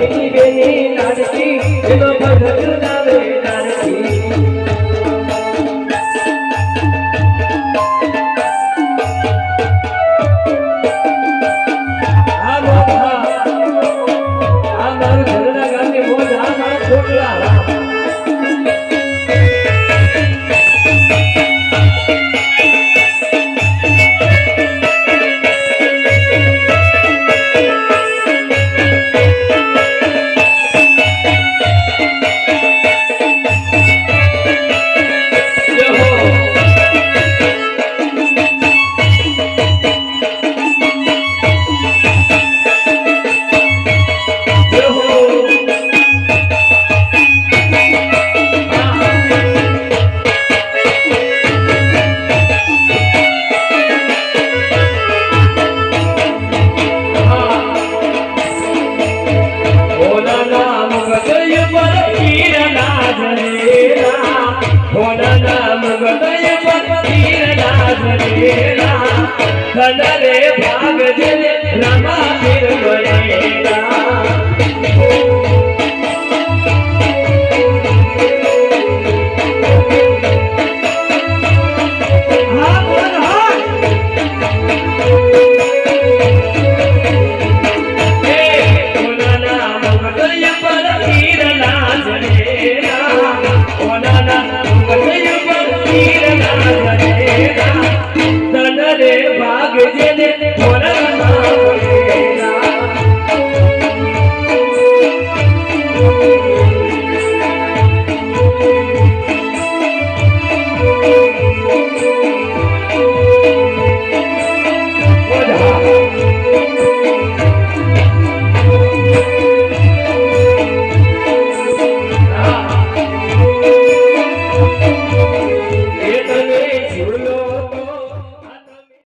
ઘરના નાનકી એનો આ ભાગ જને રામા